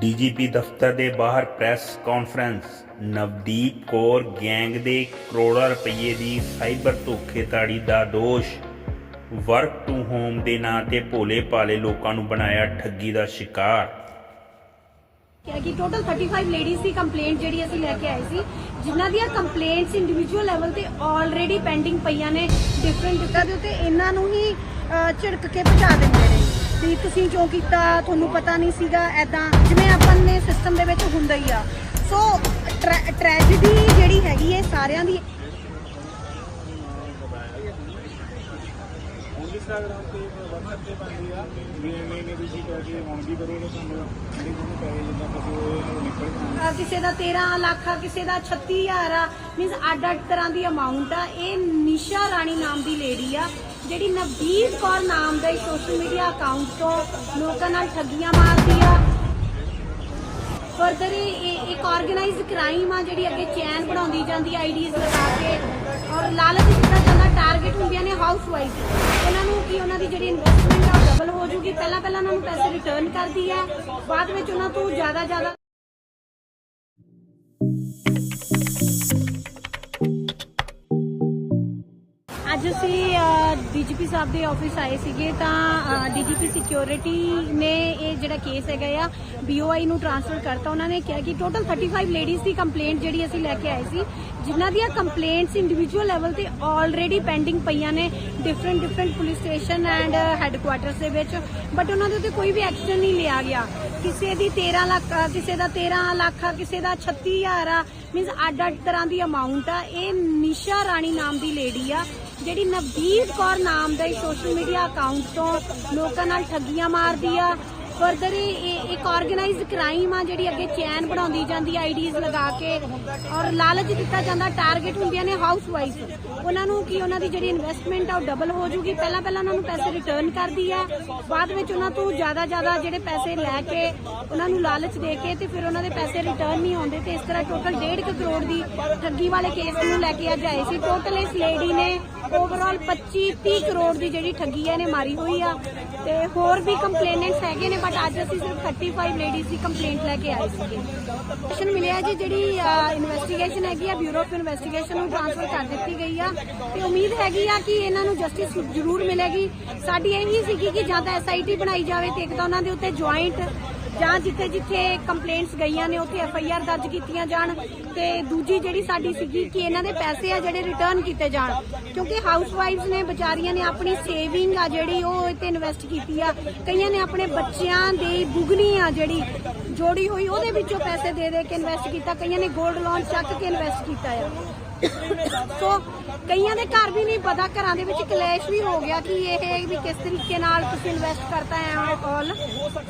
DGP ਦਫ਼ਤਰ ਦੇ ਬਾਹਰ press conference. Navdeep Kaur gang ਦੇ ਕਰੋੜਾਂ ਰੁਪਏ ਦੀ ਸਾਈਬਰ ਧੋਖੇਧੜੀ ਦਾ ਦੋਸ਼। ਵਰਕ ਟੂ ਹੋਮ ਦੇ ਨਾਂ ਤੇ ਭੋਲੇ ਭਾਲੇ ਲੋਕਾਂ ਨੂੰ ਬਣਾਇਆ ਠੱਗੀ ਦਾ ਸ਼ਿਕਾਰ। ਕਿਹਾ ਕਿ ਟੋਟਲ 35 ਲੇਡੀਜ਼ ਦੀ ਕੰਪਲੇਂਟ ਜਿਹੜੀ ਅਸੀਂ ਲੈ ਕੇ ਆਏ ਸੀ ਜਿਨ੍ਹਾਂ ਦੀਆਂ ਕੰਪਲੇਂਟਸ ਇੰਡੀਵਿਜੂਅਲ ਲੈਵਲ ਤੇ ਆਲਰੇਡੀ ਪੈਂਡਿੰਗ ਪਈਆਂ ਨੇ ਡਿਫਰੈਂਟ ਡਿਫਰੈਂਟ ਦੇ ਉੱਤੇ ਇਹਨਾਂ ਨੂੰ ਹੀ ਅਹ, ਝਿੜਕ ਕੇ ਪਹੁੰਚਾ ਦਿੰਦੇ ਨੇ ਵੀ ਤੁਸੀਂ ਕਿਉਂ ਕੀਤਾ ਤੁਹਾਨੂੰ ਪਤਾ ਨਹੀਂ ਸੀਗਾ ਐਦਾਂ ਜਿਵੇਂ ਆਪਾਂ ਨੇ ਸਿਸਟਮ ਦੇ ਵਿੱਚ ਹੁੰਦਾ ਹੀ ਆ। ਸੋ ਟ੍ਰੈਜੇਡੀ ਜਿਹੜੀ ਹੈਗੀ ਹੈ ਸਾਰਿਆਂ ਦੀ ਇੰਸਟਾਗ੍ਰਾਮ ਤੇ WhatsApp ਤੇ ਪਾਉਂਦੀ ਆ। ਵੀ ਐਵੇਂ ਐਵੇਂ ਤੁਸੀਂ ਕਹਿ ਕੇ ਹੁਣ ਵੀ ਕਰੋਗੇ ਤੁਹਾਨੂੰ? ਜਿਹੜੇ ਤੁਹਾਨੂੰ ਪੈਸੇ ਜਿੱਦਾਂ ਕਿਸੇ ਉਹ ਨਿਕਲ ਜਾਣ। ਅਹ ਕਿਸੇ ਦਾ 13 ਲੱਖ ਆ ਕਿਸੇ ਦਾ 36000 ਆ। ਮੀਨਸ ਅੱਡ ਅੱਡ ਤਰ੍ਹਾਂ ਦੀ ਅਮਾਉਂਟ ਆ। ਇਹ ਨਿਸ਼ਾ ਰਾਣੀ ਨਾਮ ਦੀ ਲੇਡੀ ਆ। ਜਿਹੜੀ ਨਵਦੀਪ ਕੌਰ ਨਾਮ ਦਾ ਸੋਸ਼ਲ ਮੀਡੀਆ ਅਕਾਊਂਟ ਤੋਂ ਲੋਕਾਂ ਨਾਲ ਠੱਗੀਆਂ ਮਾਰਦੀ ਆ। ਫਰਦਰ ਇਹ ਇੱਕ ਆਰਗੇਨਾਈਜ਼ਡ ਕ੍ਰਾਈਮ ਆ ਜਿਹੜੀ ਅੱਗੇ ਚੈਨ ਬਣਾਉਂਦੀ ਜਾਂਦੀ ਆਈਡੀਜ਼ ਲਗਾ ਕੇ। ਔਰ ਲਾਲਚ ਦਿੱਤਾ ਜਾਂਦਾ ਟਾਰਗੇਟ ਹੁੰਦੀਆਂ ਨੇ ਹਾਊਸ ਵਾਈਫ ਉਹਨਾਂ ਨੂੰ ਕੀ ਉਹਨਾਂ ਦੀ ਜਿਹੜੀ ਇਨਵੈਸਟਮੈਂਟ ਆ ਉਹ ਡਬਲ ਹੋ ਜੂਗੀ। ਪਹਿਲਾਂ ਪਹਿਲਾਂ ਉਹਨਾਂ ਨੂੰ ਪੈਸੇ ਰਿਟਰਨ ਕਰਦੀ ਹੈ ਬਾਅਦ ਵਿੱਚ ਉਹਨਾਂ ਤੋਂ ਜ਼ਿਆਦਾ ਜ਼ਿਆਦਾ ਅੱਜ ਅਸੀਂ ਡੀਜੀਪੀ ਸਾਹਿਬ ਦੇ ਆਫਿਸ ਆਏ ਸੀਗੇ ਤਾਂ ਡੀਜੀਪੀ ਸਿਕਿਉਰਿਟੀ ਨੇ ਇਹ ਜਿਹੜਾ ਕੇਸ ਹੈਗਾ ਆ ਬੀਓਆਈ ਨੂੰ ਟ੍ਰਾਂਸਫਰ ਕਰਤਾ। ਉਹਨਾਂ ਨੇ ਕਿਹਾ ਕਿ ਟੋਟਲ 35 ਲੇਡੀਜ਼ ਦੀ ਕੰਪਲੇਂਟ ਜਿਹੜੀ ਅਸੀਂ ਲੈ ਕੇ ਆਏ ਸੀ ਜਿਨ੍ਹਾਂ ਦੀਆਂ ਕੰਪਲੇਂਟਸ ਇੰਡੀਵਿਜੂਅਲ ਲੈਵਲ ਤੇ ਆਲਰੇਡੀ ਪੈਂਡਿੰਗ ਪਈਆਂ ਨੇ different different police station and headquarters ਦੇ ਵਿੱਚ। ਬਟ ਉਹਨਾਂ ਦੇ ਉੱਤੇ ਕੋਈ ਵੀ ਐਕਸ਼ਨ ਨਹੀਂ ਲਿਆ ਗਿਆ। ਕਿਸੇ ਦੀ 13 ਲੱਖ ਕਿਸੇ ਦਾ 13 ਲੱਖ ਆ, ਕਿਸੇ ਦਾ 36000 ਆ। ਮੀਨਸ ਅੱਡ ਅੱਡ ਤਰ੍ਹਾਂ ਦੀ ਅਮਾਉਂਟ ਆ। ਇਹ ਨਿਸ਼ਾ ਰਾਣੀ ਨਾਮ ਦੀ ਲੇਡੀ ਆ। ਜਿਹੜੀ ਨਵਦੀਪ ਕੌਰ ਨਾਮ ਦਾ ਸੋਸ਼ਲ ਮੀਡੀਆ ਅਕਾਊਂਟ ਤੋਂ ਲੋਕਾਂ ਨਾਲ ਠੱਗੀਆਂ ਮਾਰਦੀ ਆ ਫਰਦਰ ਇੱਕ ਆਰਗੇਨਾਈਜ਼ਡ ਕ੍ਰਾਈਮ ਆ ਜਿਹੜੀ ਅੱਗੇ ਚੈਨ ਬਣਾਉਂਦੀ ਜਾਂਦੀ ਆਈਡੀਜ਼ ਲਗਾ ਕੇ। ਔਰ ਲਾਲਚ ਦਿੱਤਾ ਜਾਂਦਾ ਟਾਰਗੇਟ ਹੁੰਦੀਆਂ ਨੇ ਹਾਊਸ ਵਾਈਫ ਉਹਨਾਂ ਨੂੰ ਕੀ ਉਹਨਾਂ ਦੀ ਜਿਹੜੀ ਇਨਵੈਸਟਮੈਂਟ ਆ, ਉਹ ਡਬਲ ਹੋ ਜੂਗੀ। ਪਹਿਲਾਂ ਪਹਿਲਾਂ ਉਹਨਾਂ ਨੂੰ ਪੈਸੇ ਰਿਟਰਨ ਕਰਦੀ ਹੈ ਬਾਅਦ ਵਿੱਚ ਉਹਨਾਂ ਤੋਂ ਜ਼ਿਆਦਾ ਜ਼ਿਆਦਾ ਜਿਹੜੇ ਪੈਸੇ ਲੈ ਕੇ ਉਹਨਾਂ ਨੂੰ ਲਾਲਚ ਦੇ ਕੇ ਤੇ ਫਿਰ ਉਹਨਾਂ ਦੇ ਪੈਸੇ ਰਿਟਰਨ ਨਹੀਂ ਆਉਂਦੇ। ਤੇ ਇਸ ਤਰ੍ਹਾਂ ਟੋਟਲ 1.5 ਕਰੋੜ ਦੀ ਠੱਗੀ ਵਾਲੇ ਕੇਸ ਨੂੰ ਲੈ ਕੇ ਅੱਜ ਆਏ ਸੀ। ਟੋਟਲ ਇਸ ਲੇਡੀ ਨੇ ਓਵਰਆਲ 25 30 ਕਰੋੜ ਦੀ ਜਿਹੜੀ ਠੱਗੀ ਹੈ ਇਹਨੇ ਮਾਰੀ ਹੋਈ ਆ। ਤੇ ਹੋਰ ਵੀ ਕੰਪਲੇਨੈਂਟਸ ਹੈਗੇ ਨੇ ਬਟ ਅੱਜ ਅਸੀਂ ਸਿਰਫ 35 ਲੇਡੀਜ਼ ਦੀ ਕੰਪਲੇਂਟ ਲੈ ਕੇ ਆਏ ਸੀਗੇ। ਇਨਵੈਸਟੀਗੇਸ਼ਨ ਮਿਲਿਆ ਜੀ, ਜਿਹੜੀ ਇਨਵੈਸਟੀਗੇਸ਼ਨ ਹੈਗੀ ਆ ਬਿਊਰੋ ਆਫ ਇਨਵੈਸਟੀਗੇਸ਼ਨ ਨੂੰ ਟ੍ਰਾਂਸਫਰ ਕਰ ਦਿੱਤੀ ਗਈ ਆ। ਤੇ ਉਮੀਦ ਹੈਗੀ ਆ ਕਿ ਇਹਨਾਂ ਨੂੰ ਜਸਟਿਸ ਜ਼ਰੂਰ ਮਿਲੇਗੀ। ਸਾਡੀ ਇਹ ਹੀ ਸੀਗੀ ਕਿ ਜਾਂ ਤਾਂ ਐਸਆਈਟੀ ਬਣਾਈ ਜਾਵੇ ਤੇ ਇੱਕ ਤਾਂ ਉਹਨਾਂ ਦੇ ਉੱਤੇ ਜੁਆਇੰਟ ਜਾਂ ਜਿੱਥੇ ਜਿੱਥੇ ਕੰਪਲੇਂਟਸ ਗਈਆਂ ਨੇ, ਉੱਥੇ ਐਫ ਆਈ ਆਰ ਦਰਜ ਕੀਤੀਆਂ ਜਾਣ ਤੇ ਦੂਜੀ ਜਿਹੜੀ ਸਾਡੀ ਸੀਗੀ ਕਿ ਇਹਨਾਂ ਦੇ ਪੈਸੇ ਆ ਜਿਹੜੇ ਰਿਟਰਨ ਕੀਤੇ ਜਾਣ। ਕਿਉਂਕਿ ਹਾਊਸ ਵਾਈਫਸ ਨੇ, ਵਿਚਾਰੀਆਂ ਨੇ ਆਪਣੀ ਸੇਵਿੰਗ ਆ ਜਿਹੜੀ, ਉਹ ਇੱਥੇ ਇਨਵੈਸਟ ਕੀਤੀ ਆ। ਕਈਆਂ ਨੇ ਆਪਣੇ ਬੱਚਿਆਂ ਦੀ ਬੁਗਨੀ ਆ ਜਿਹੜੀ ਜੋੜੀ ਹੋਈ, ਉਹਦੇ ਵਿੱਚੋਂ ਪੈਸੇ ਦੇ ਦੇ ਕੇ ਇਨਵੈਸਟ ਕੀਤਾ। ਕਈਆਂ ਨੇ 골ਡ ਲੋਨ ਚੱਕ ਕੇ ਇਨਵੈਸਟ ਕੀਤਾ ਆ। ਸੋ ਕਈਆਂ ਦੇ ਘਰ ਵੀ ਨਹੀਂ ਪਤਾ, ਘਰਾਂ ਦੇ ਵਿੱਚ ਕਲੇਸ਼ ਵੀ ਹੋ ਗਿਆ ਕਿ ਇਹ ਵੀ ਕਿਸ ਤਰੀਕੇ ਨਾਲ ਤੁਸੀਂ ਇਨਵੈਸਟ ਕਰਤਾ ਹੈ ਆਲ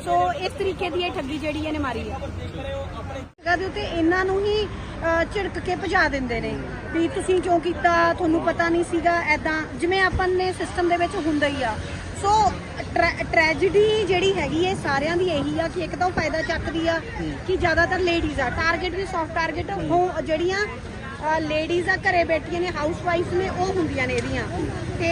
ਸੋ ਇਸ ਤਰੀਕੇ ਦੀ ਇਹ ਠੱਗੀ ਜਿਹੜੀ ਇਹਨੇ ਮਾਰੀ ਹੈ। ਜਗ੍ਹਾ ਦੇ ਉੱਤੇ ਇਹਨਾਂ ਨੂੰ ਹੀ ਝਿੜਕ ਕੇ ਭਜਾ ਦਿੰਦੇ ਨੇ ਵੀ ਤੁਸੀਂ ਕਿਉਂ ਕੀਤਾ, ਤੁਹਾਨੂੰ ਪਤਾ ਨਹੀਂ ਸੀਗਾ ਐਦਾਂ ਜਿਵੇਂ ਆਪਾਂ ਨੇ ਸਿਸਟਮ ਦੇ ਵਿੱਚ ਹੁੰਦਾ ਹੀ ਆ। ਸੋ ਟ੍ਰੈਜੇਡੀ ਜਿਹੜੀ ਹੈਗੀ ਹੈ ਸਾਰਿਆਂ ਦੀ ਇਹੀ ਆ ਕਿ ਇੱਕ ਤਾਂ ਫਾਇਦਾ ਚੱਕਦੀ ਆ ਕਿ ਜ਼ਿਆਦਾਤਰ ਲੇਡੀਜ਼ ਆ। ਟਾਰਗੇਟ ਵੀ ਸੌਫਟ ਟਾਰਗੇਟ ਜਿਹੜੀਆਂ ਲੇਡੀਜ਼ ਆ, ਘਰੇ ਬੈਠੀਆਂ ਨੇ ਹਾਊਸ ਵਾਈਫ ਨੇ, ਉਹ ਹੁੰਦੀਆਂ ਨੇ ਇਹਦੀਆਂ। ਤੇ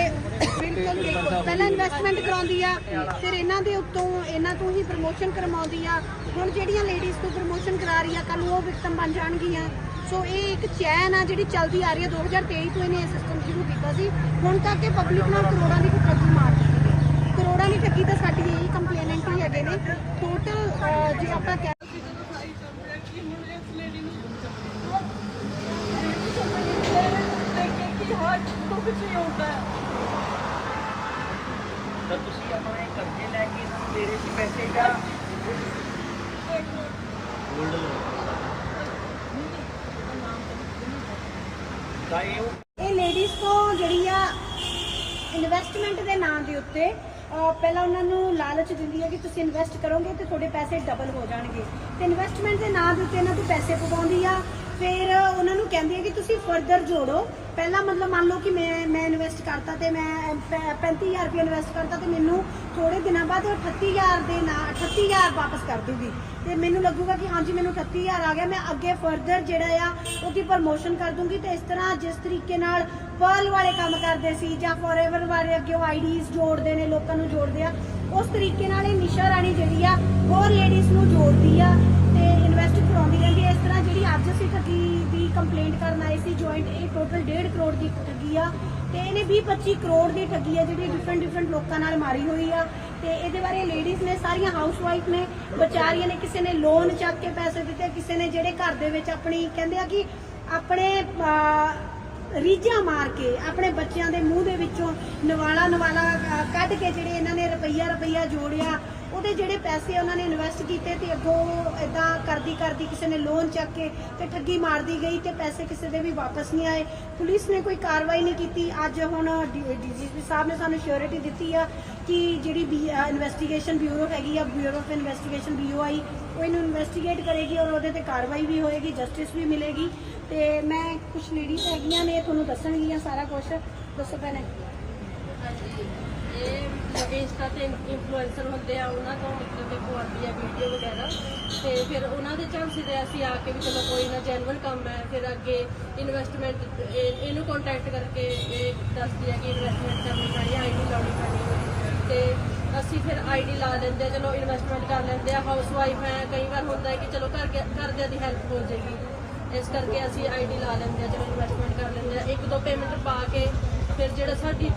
ਬਿਲਕੁਲ ਪਹਿਲਾਂ ਇਨਵੈਸਟਮੈਂਟ ਕਰਾਉਂਦੀ ਆ, ਫਿਰ ਇਹਨਾਂ ਦੇ ਉੱਤੋਂ ਇਹਨਾਂ ਤੋਂ ਹੀ ਪ੍ਰਮੋਸ਼ਨ ਕਰਵਾਉਂਦੀ ਆ। ਹੁਣ ਜਿਹੜੀਆਂ ਲੇਡੀਜ਼ ਤੋਂ ਪ੍ਰਮੋਸ਼ਨ ਕਰਾ ਰਹੀ ਆ ਕੱਲ ਉਹ ਵਿਕਟਮ ਬਣ ਜਾਣਗੀਆਂ। ਸੋ ਇਹ ਇੱਕ ਚੈਨ ਆ ਜਿਹੜੀ ਚੱਲਦੀ ਆ ਰਹੀ ਹੈ 2023 ਤੋਂ ਇਹਨੇ ਇਹ ਸਿਸਟਮ ਸ਼ੁਰੂ ਕੀਤਾ ਸੀ। ਹੁਣ ਤੱਕ ਇਹ ਪਬਲਿਕ ਨਾਲ ਕਰੋੜਾਂ ਦੀ ਠੱਗੀ ਮਾਰ ਚੁੱਕੀ ਹੈ। ਕਰੋੜਾਂ ਦੀ ਠੱਗੀ ਤਾਂ ਸਾਡੀ ਇਹੀ ਕੰਪਲੇਨੈਂਟ ਹੀ ਹੈਗੇ ਨੇ। ਟੋਟਲ ਜੇ ਆਪਾਂ ਕਹਿ ਤਾਂ ਤੁਸੀਂ ਆਪਣੇ ਕਰਜ਼ੇ ਲੈ ਕੇ ਇਹਨਾਂ ਨੂੰ ਦੇ ਰਹੇ ਸੀ ਪੈਸੇ ਜਾਂ ਗੋਲਡ ਲੋਨ ਤਾਂ ਇਹ ਉਹ ਇਹ ਲੇਡੀਜ਼ ਤੋਂ ਜਿਹੜੀ ਆ ਇਨਵੈਸਟਮੈਂਟ ਦੇ ਨਾਂ ਦੇ ਉੱਤੇ ਅਹ, ਪਹਿਲਾਂ ਉਹਨਾਂ ਨੂੰ ਲਾਲਚ ਦਿੰਦੀ ਹੈ ਕਿ ਤੁਸੀਂ ਇਨਵੈਸਟ ਕਰੋਗੇ ਤੇ ਤੁਹਾਡੇ ਪੈਸੇ ਡਬਲ ਹੋ ਜਾਣਗੇ। ਤੇ ਇਨਵੈਸਟਮੈਂਟ ਦੇ ਨਾਂ ਦੇ ਉੱਤੇ ਇਹਨਾਂ ਤੋਂ ਪੈਸੇ ਪਵਾਉਂਦੀ ਆ। ਫਿਰ ਉਹਨਾਂ ਨੂੰ ਕਹਿੰਦੀ ਹੈ ਕਿ ਤੁਸੀਂ ਫਰਦਰ ਜੋੜੋ। ਪਹਿਲਾਂ ਮਤਲਬ ਮੰਨ ਲਓ ਕਿ ਮੈਂ ਮੈਂ ਇਨਵੈਸਟ ਕਰਤਾ ਤੇ ਮੈਂ ਪੈ- 35000 ਰੁਪਏ ਇਨਵੈਸਟ ਕਰਤਾ ਤੇ ਮੈਨੂੰ ਥੋੜੇ ਦਿਨਾਂ ਬਾਅਦ ਉਹ 38000 ਦੇ ਨਾਲ 38000 ਵਾਪਸ ਕਰ ਦੂਗੀ ਤੇ ਮੈਨੂੰ ਲੱਗੂਗਾ ਕਿ ਹਾਂਜੀ, ਮੈਨੂੰ 38000 ਆ ਗਿਆ, ਮੈਂ ਅੱਗੇ ਫਰਦਰ ਜਿਹੜਾ ਆ, ਉਹਦੀ ਪ੍ਰਮੋਸ਼ਨ ਕਰ ਦੂੰਗੀ। ਤੇ ਇਸ ਤਰ੍ਹਾਂ ਜਿਸ ਤਰੀਕੇ ਨਾਲ ਪਰਲ ਵਾਲੇ ਕੰਮ ਕਰਦੇ ਸੀ ਜਾਂ ਫੋਰਐਵਰ ਵਾਲੇ ਅੱਗੇ ਉਹ ਆਈਡੀਜ਼ ਜੋੜਦੇ ਨੇ, ਲੋਕਾਂ ਨੂੰ ਜੋੜਦੇ ਆ, ਉਸ ਤਰੀਕੇ ਨਾਲ ਇਹ ਨਿਸ਼ਾ ਰਾਣੀ ਜਿਹੜੀ ਆ ਹੋਰ ਲੇਡੀਜ਼ ਨੂੰ ਜੋੜਦੀ ਆ। ਕਰਾਉਂਦੀ ਰਹਿੰਦੀ ਹੈ। ਇਸ ਤਰ੍ਹਾਂ ਜਿਹੜੀ ਅੱਜ ਅਸੀਂ ਠੱਗੀ ਦੀ ਕੰਪਲੇਂਟ ਕਰਨ ਆਏ ਸੀ ਜੁਆਇੰਟ ਇਹ ਟੋਟਲ 1.5 ਕਰੋੜ ਦੀ ਠੱਗੀ ਆ। ਤੇ ਇਹਨੇ 20 25 ਕਰੋੜ ਦੀ ਠੱਗੀ ਆ ਜਿਹੜੀ ਡਿਫਰੈਂਟ ਡਿਫਰੈਂਟ ਲੋਕਾਂ ਨਾਲ ਮਾਰੀ ਹੋਈ ਆ। ਤੇ ਇਹਦੇ ਬਾਰੇ ਲੇਡੀਜ਼ ਨੇ ਸਾਰੀਆਂ ਹਾਊਸ ਨੇ ਵਿਚਾਰੀਆਂ ਨੇ ਕਿਸੇ ਨੇ ਲੋਨ ਚੱਕ ਕੇ ਪੈਸੇ ਦਿੱਤੇ ਕਿਸੇ ਨੇ ਜਿਹੜੇ ਘਰ ਦੇ ਵਿੱਚ ਆਪਣੀ ਕਹਿੰਦੇ ਆ ਕਿ ਆਪਣੇ ਅਹ, ਰੀਝਾਂ ਮਾਰ ਕੇ ਆਪਣੇ ਬੱਚਿਆਂ ਦੇ ਮੂੰਹ ਦੇ ਵਿੱਚੋਂ ਨਵਾਲਾ ਨਵਾਲਾ ਕੱਢ ਕੇ ਜਿਹੜੇ ਇਹਨਾਂ ਨੇ ਰੁਪਈਆ ਰੁਪਈਆ ਜੋੜਿਆ ਉਹਦੇ ਜਿਹੜੇ ਪੈਸੇ ਉਹਨਾਂ ਨੇ ਇਨਵੈਸਟ ਕੀਤੇ ਤੇ ਅੱਗੋਂ ਇਦਾਂ ਕਰਦੀ ਕਰਦੀ ਕਿਸੇ ਨੇ ਲੋਨ ਚੱਕ ਕੇ ਤੇ ਠੱਗੀ ਮਾਰਦੀ ਗਈ ਤੇ ਪੈਸੇ ਕਿਸੇ ਦੇ ਵੀ ਵਾਪਸ ਨਹੀਂ ਆਏ। ਪੁਲਿਸ ਨੇ ਕੋਈ ਕਾਰਵਾਈ ਨਹੀਂ ਕੀਤੀ। ਅੱਜ ਹੁਣ ਡੀਜੀਪੀ ਸਾਹਿਬ ਨੇ ਸਾਨੂੰ ਸ਼ੋਰਿਟੀ ਦਿੱਤੀ ਆ ਕਿ ਜਿਹੜੀ ਇਨਵੈਸਟੀਗੇਸ਼ਨ ਬਿਊਰੋ ਹੈਗੀ ਆ ਬਿਊਰੋ ਆਫ ਇਨਵੈਸਟੀਗੇਸ਼ਨ ਬੀਓਆਈ ਉਹ ਇਹਨੂੰ ਇਨਵੈਸਟੀਗੇਟ ਕਰੇਗੀ ਔਰ ਉਹਦੇ ਤੇ ਕਾਰਵਾਈ ਵੀ ਹੋਏਗੀ ਜਸਟਿਸ ਵੀ ਮਿਲੇਗੀ। ਤੇ ਮੈਂ ਕੁਝ ਲੇਡੀਜ਼ ਹੈਗੀਆਂ ਨੇ, ਤੁਹਾਨੂੰ ਦੱਸਣਗੀਆਂ ਸਾਰਾ ਕੁਝ ਦੱਸੋ ਭੈਣੇ। ਇਹ ਇੰਸਟਾ ਤੇ ਇਨਫਲੂਐਂਸਰ ਹੁੰਦੇ ਆ, ਉਹਨਾਂ ਤੋਂ ਮਤਲਬ ਦੇਖੋ ਆਉਂਦੀ ਆ ਵੀਡੀਓ ਵਗੈਰਾ। ਤੇ ਫਿਰ ਉਹਨਾਂ ਦੇ ਝਾਂਸੇ ਦੇ ਅਸੀਂ ਆ ਕੇ ਵੀ ਚਲੋ ਕੋਈ ਨਾ ਜੈਨੂਅਲ ਕੰਮ ਹੈ, ਫਿਰ ਅੱਗੇ ਇਨਵੈਸਟਮੈਂਟ ਇਹਨੂੰ ਕੰਟੈਕਟ ਕਰਕੇ ਇਹ ਦੱਸਦੀ ਹੈ ਕਿ ਇਨਵੈਸਟਮੈਂਟ ਕਰਨੀ ਪੈਣੀ ਹੈ ਆਈਡੀ ਲਾਉਣੀ ਪੈਣੀ ਹੈ ਤੇ ਅਸੀਂ ਫਿਰ ਆਈਡੀ ਲਾ ਲੈਂਦੇ ਆ, ਚਲੋ ਇਨਵੈਸਟਮੈਂਟ ਕਰ ਲੈਂਦੇ ਆ। ਹਾਊਸ ਵਾਈਫ ਹੈ, ਕਈ ਵਾਰ ਹੁੰਦਾ ਹੈ ਕਿ ਚਲੋ ਘਰ ਘਰਦਿਆਂ ਦੀ ਹੈਲਪ ਹੋ ਜਾਏਗੀ। ਇਸ ਕਰਕੇ ਅਸੀਂ ਆਈਡੀ ਲਾ ਲੈਂਦੇ ਆ, ਚਲੋ ਇਨਵੈਸਟਮੈਂਟ ਕਰ ਲੈਂਦੇ ਆ। ਇੱਕ ਦੋ ਪੇਮੈਂਟ ਪਾ ਕੇ ਫਿਰ ਜਿਹੜਾ ਸਾਡੀ